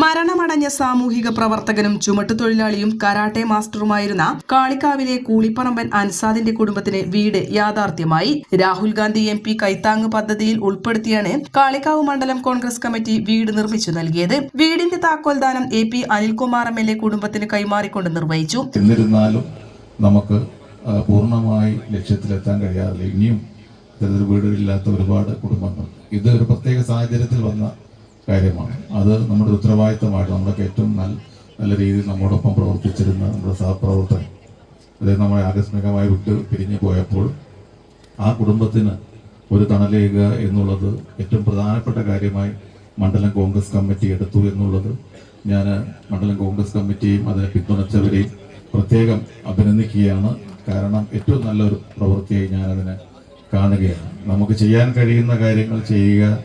മരണമടഞ്ഞ സാമൂഹിക പ്രവർത്തകനും ചുമട്ടുതൊഴിലാളിയും കരാട്ടെ മാസ്റ്ററുമായിരുന്ന കാളിക്കാവിലെ കൂളിപ്പറമ്പൻ അൻസാദിന്റെ കുടുംബത്തിന് വീട് യാഥാർത്ഥ്യമായി. രാഹുൽ ഗാന്ധി എം പി കൈത്താങ് പദ്ധതിയിൽ ഉൾപ്പെടുത്തിയാണ് കാളിക്കാവ് മണ്ഡലം കോൺഗ്രസ് കമ്മിറ്റി വീട് നിർമ്മിച്ചു നൽകിയത്. വീടിന്റെ താക്കോൽദാനം A P Anilkumar M L A കുടുംബത്തിന് കൈമാറിക്കൊണ്ട് നിർവഹിച്ചു. എന്നിരുന്നാലും നമുക്ക് പൂർണമായി ലക്ഷ്യത്തിലെത്താൻ കഴിയാറില്ല. ഇനിയും വീടുകളില്ലാത്ത ഒരുപാട് കുടുംബങ്ങൾ. ഇത് ഒരു പ്രത്യേക സാഹചര്യത്തിൽ വന്ന കാര്യമാണ്. അത് നമ്മുടെ ഉത്തരവാദിത്തമായിട്ട് നമ്മളൊക്കെ ഏറ്റവും നല്ല നല്ല രീതിയിൽ നമ്മോടൊപ്പം പ്രവർത്തിച്ചിരുന്ന നമ്മുടെ സഹപ്രവർത്തകൻ അദ്ദേഹം നമ്മളെ ആകസ്മികമായി വിട്ട് പിരിഞ്ഞു പോയപ്പോൾ ആ കുടുംബത്തിന് ഒരു തണലേകുക എന്നുള്ളത് ഏറ്റവും പ്രധാനപ്പെട്ട കാര്യമായി മണ്ഡലം കോൺഗ്രസ് കമ്മിറ്റി എടുത്തു എന്നുള്ളത് ഞാൻ മണ്ഡലം കോൺഗ്രസ് കമ്മിറ്റിയും അതിനെ പിന്തുണച്ചവരെയും പ്രത്യേകം അഭിനന്ദിക്കുകയാണ്. കാരണം ഏറ്റവും നല്ലൊരു പ്രവൃത്തിയായി ഞാനതിനെ കാണുകയാണ്. നമുക്ക് ചെയ്യാൻ കഴിയുന്ന കാര്യങ്ങൾ ചെയ്യുക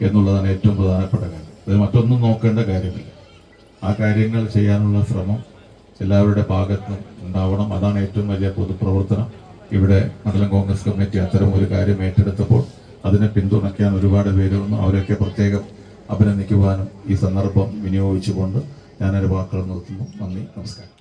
എന്നുള്ളതാണ് ഏറ്റവും പ്രധാനപ്പെട്ട കാര്യം. അത് മറ്റൊന്നും നോക്കേണ്ട കാര്യമില്ല. ആ കാര്യങ്ങൾ ചെയ്യാനുള്ള ശ്രമം എല്ലാവരുടെ ഭാഗത്തും ഉണ്ടാവണം. അതാണ് ഏറ്റവും വലിയ പൊതുപ്രവർത്തനം. ഇവിടെ മണ്ഡലം കോൺഗ്രസ് കമ്മിറ്റി അത്തരം ഒരു കാര്യം ഏറ്റെടുത്തപ്പോൾ അതിനെ പിന്തുണയ്ക്കാൻ ഒരുപാട് പേര് വന്നു. അവരൊക്കെ പ്രത്യേകം അഭിനന്ദിക്കുവാനും ഈ സന്ദർഭം വിനിയോഗിച്ചുകൊണ്ട് ഞാനൊരു വാക്കുകൾ നിർത്തുന്നു. നന്ദി. നമസ്കാരം.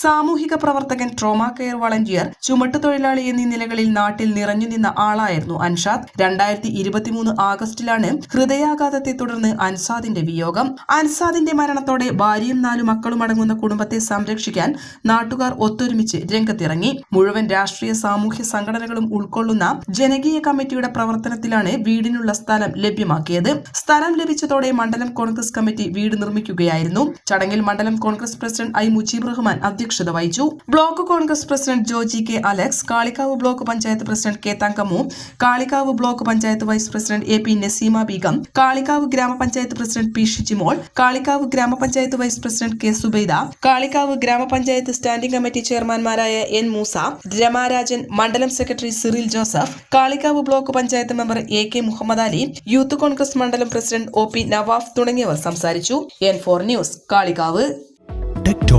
സാമൂഹിക പ്രവർത്തകൻ ട്രോമ കെയർ വളണ്ടിയർ ചുമട്ടുതൊഴിലാളി എന്നീ നിലകളിൽ നാട്ടിൽ നിറഞ്ഞു നിന്ന ആളായിരുന്നു അൻഷാദ്. രണ്ടായിരത്തി ഇരുപത്തിമൂന്ന് ആഗസ്റ്റിലാണ് ഹൃദയാഘാതത്തെ തുടർന്ന് അൻസാദിന്റെ വിയോഗം. അൻസാദിന്റെ മരണത്തോടെ ഭാര്യയും നാലു മക്കളും അടങ്ങുന്ന കുടുംബത്തെ സംരക്ഷിക്കാൻ നാട്ടുകാർ ഒത്തൊരുമിച്ച് രംഗത്തിറങ്ങി. മുഴുവൻ രാഷ്ട്രീയ സാമൂഹ്യ സംഘടനകളും ഉൾക്കൊള്ളുന്ന ജനകീയ കമ്മിറ്റിയുടെ പ്രവർത്തനത്തിലാണ് വീടിനുള്ള സ്ഥലം ലഭ്യമാക്കിയത്. സ്ഥലം ലഭിച്ചതോടെ മണ്ഡലം കോൺഗ്രസ് കമ്മിറ്റി വീട് നിർമ്മിക്കുകയായിരുന്നു. ചടങ്ങിൽ മണ്ഡലം കോൺഗ്രസ് പ്രസിഡന്റ് ഐ മുജീബ് റഹ്മാൻ അധ്യക്ഷത വഹിച്ചു block Congress president Joji K Alex Kalikavu block panchayat president K Thankamu Kalikavu block panchayat vice president A P Naseema Beegum Kalikavu ഗ്രാമപഞ്ചായത്ത് പ്രസിഡന്റ് പി ഷിജിമോൾ കാളിക്കാവ് ഗ്രാമപഞ്ചായത്ത് vice president K Subaida Kalikavu ഗ്രാമപഞ്ചായത്ത് standing committee ചെയർമാൻമാരായ N Moosa Ramarajan മണ്ഡലം secretary Cyril Joseph Kalikavu block panchayat member A K Muhammad Ali youth Congress മണ്ഡലം president O P Nawaf തുടങ്ങിയവർ സംസാരിച്ചു. N four news Kalikavu.